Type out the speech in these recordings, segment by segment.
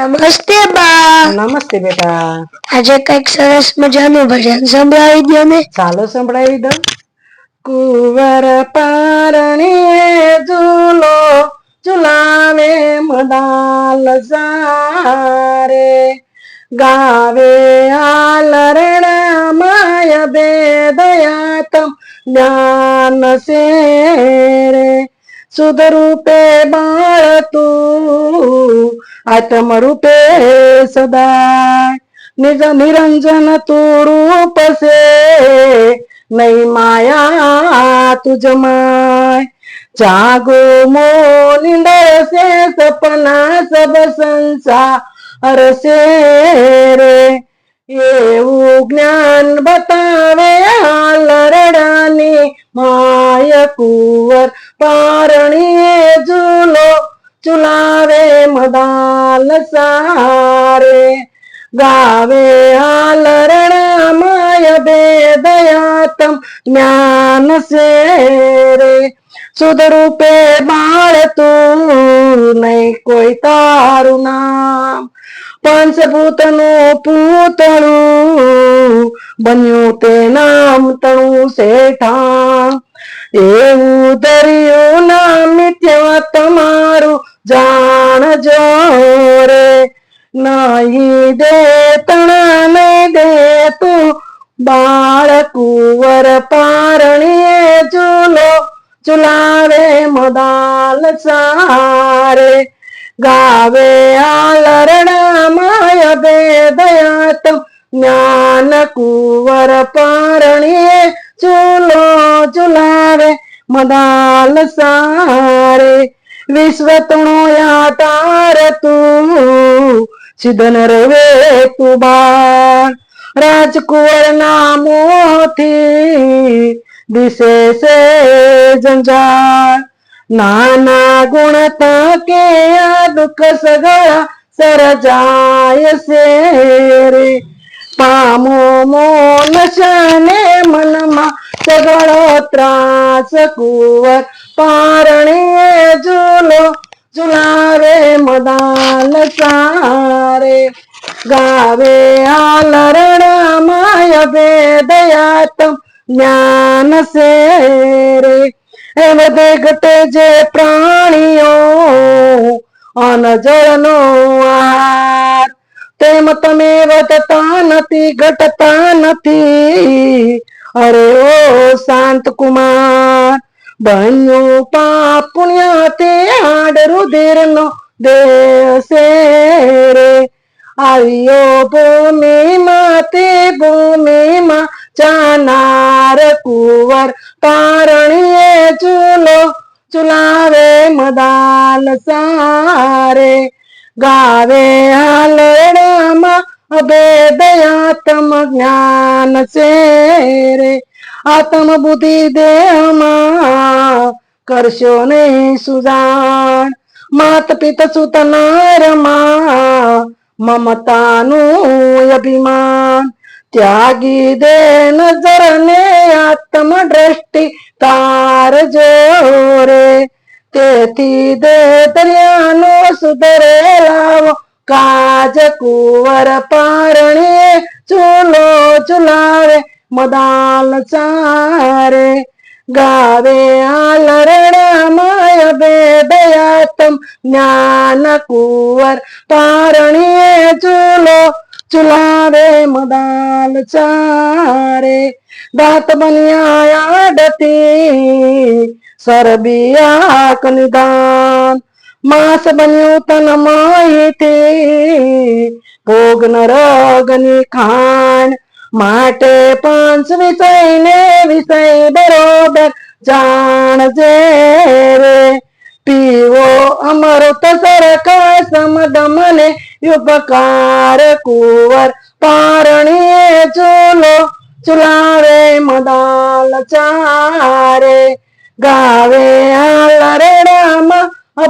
નમસ્તે બા. નમસ્તે બેટા. આજે કંઈક સરસ મજાનું ભજન સંભળાવી દો ને. ચાલો સંભળાવી દો કુંવર પારણી ઝૂલો ઝુલાવે મદાલ સારે ગાવે આલરણ માય બેદયાતમ જ્ઞાન સે રે રૂપે બાળ તું आत्मरूपे सदा. निज निरंजन तू रूप से. नहीं माया तुझ माय. जागो मो निंद से सपना सब संसार से रे. येऊ ज्ञान बतावे लरडानी माय कुवर पारणी जुलो चुला મદાલ સારે, ગાવે હાલરણા માય બેદયાતમ જ્ઞાન સે રે સુદરૂપે બાળ તું નહીં કોઈ તારું નામ. પંચભૂતનું પૂતળું બન્યું તે નામ તણું શેઠા એવું દરિયું નામ મિથ્યા તમારું જાણજો રે નહીં દે તણા નહીં દે તું બાળ કુંવર પારણીએ ચૂલો ચુલાવે મદાલ સારે ગાવે આલરણા માય બેદયાતમ જ્ઞાન કુંવર પારણીએ ચૂલો ચુલાવે મદાલ સારે विश्वतणो या तार तू सिदन रवे तू बाण राजकुवर नामोथी दिसे से जंजाळ नाना गुण ताके दुख सगळा सरजाय से रे। पामो मोन शाने સગળો ત્રાસ કુંવર પારણે ઝૂલો, ઝુલાવે મદાલ સારે ગાવે આલરણા માય વેદયાતમ જ્ઞાન સેરે એ એમ ઘટે જે પ્રાણીઓ, અન જળનો આહાર. તેમ તમે વધતા નથી, ઘટતા નથી. અરે ઓ શાંત કુમાર, બન્યું પાપ પુણ્ય તે આડ રુધિર નો દેશે રે. આવ્યો ભૂમિમાં તે ભૂમિમાં જાનાર કુંવર, તારણીએ ચૂલો ચુલાવે મદાલ સારે. ગાવે હાલરડામાં અભેદયાતમ જ્ઞાન સેરે આત્મ બુદ્ધિ દેહમાં કરશો નહીં સુજાણ માત પિત સુત નારમાં મમતાનું અભિમાન ત્યાગી દે નજર ને આત્મ દ્રષ્ટિ તાર જોરે તેથી દે દરિયાનો સુધરે લાવો કાજ કુંવર પારણીએ ચૂલો ચુલાવે મદાલ ચારે ગાવે આલરણા માય બેદયાતમ જ્ઞાન કુંવર પારણીએ ચૂલો ચુલાવે મદાલ ચારે દાંત બન્યા આડતી સરબિયા કનિદાન માસ બન્યું તન માહિતી ભોગ નરગની ખાણ માટે પાંચ વિષય ને વિષય બરોબર જાણજે રે. પીવો અમૃત સરખા સમદમને ઉપકાર કુંવર. પારણીએ ચૂલો ચુલાવે મદાલ ચારે. ગાવે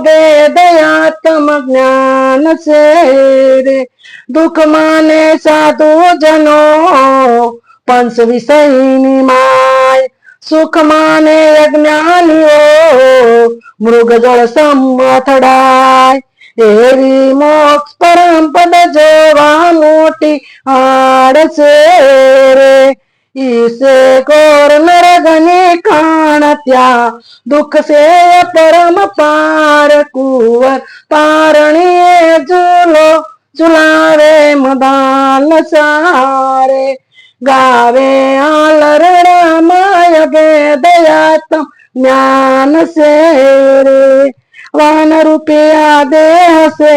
दे दया कम ज्ञान से रे दुख माने साधु जनो पंच विषय माय सुख माने अज्ञान हो मृग जल समाय एरी मोक्ष परम पद પદ જેવા आड़ से रे इसे ઈશે नर નરગની का त्या दुख से परम पार कुवर, तारणी झूलो झुलावे मदान सारे। गावे आलर रामाय गे दयातम ज्ञान से रे वन रुपया देह से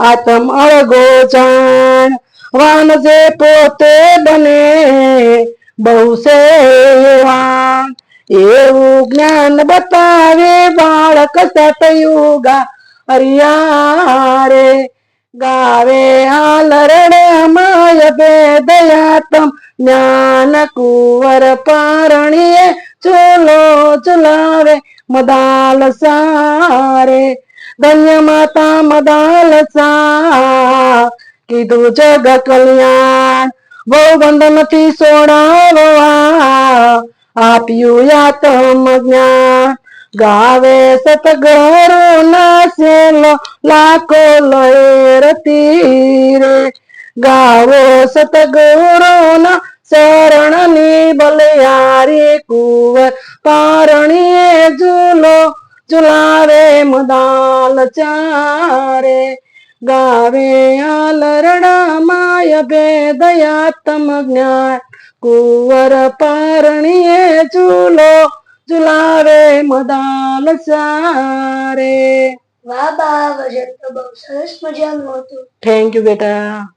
आत्म अवगो जान, वन से पोते बने। બહુ સેવા, એવું જ્ઞાન બતાવે બાળક સતયુગા હરિયારે. ગાવે આલરડે માય ભેદયાતમ જ્ઞાન કુંવર પારણીએ ચૂલો ચુલાવે મદાલ સારે. ધન્ય માતા મદાલ સા, કીધું જગ કલ્યાણ બહુ બંધન થી સોડાવવા આપ્યું યાતમ જ્ઞાન ગાવે સતગરો નાસેલો લાખો લહેર તીરે ગાવો સતગુરુ ના શરણ ની બલિયારી કુંવર પારણીએ ઝૂલો ઝુલાવે મદાલ ચારે ગાવે આલરડા માય ભેદયાતમ જ્ઞાન. કુંવર પારણીએ ચૂલો ઝુલાવે મદાલ સારે વાહ બા વજન તો બહુ સરસ મજાનું હતું. થેન્ક યુ બેટા.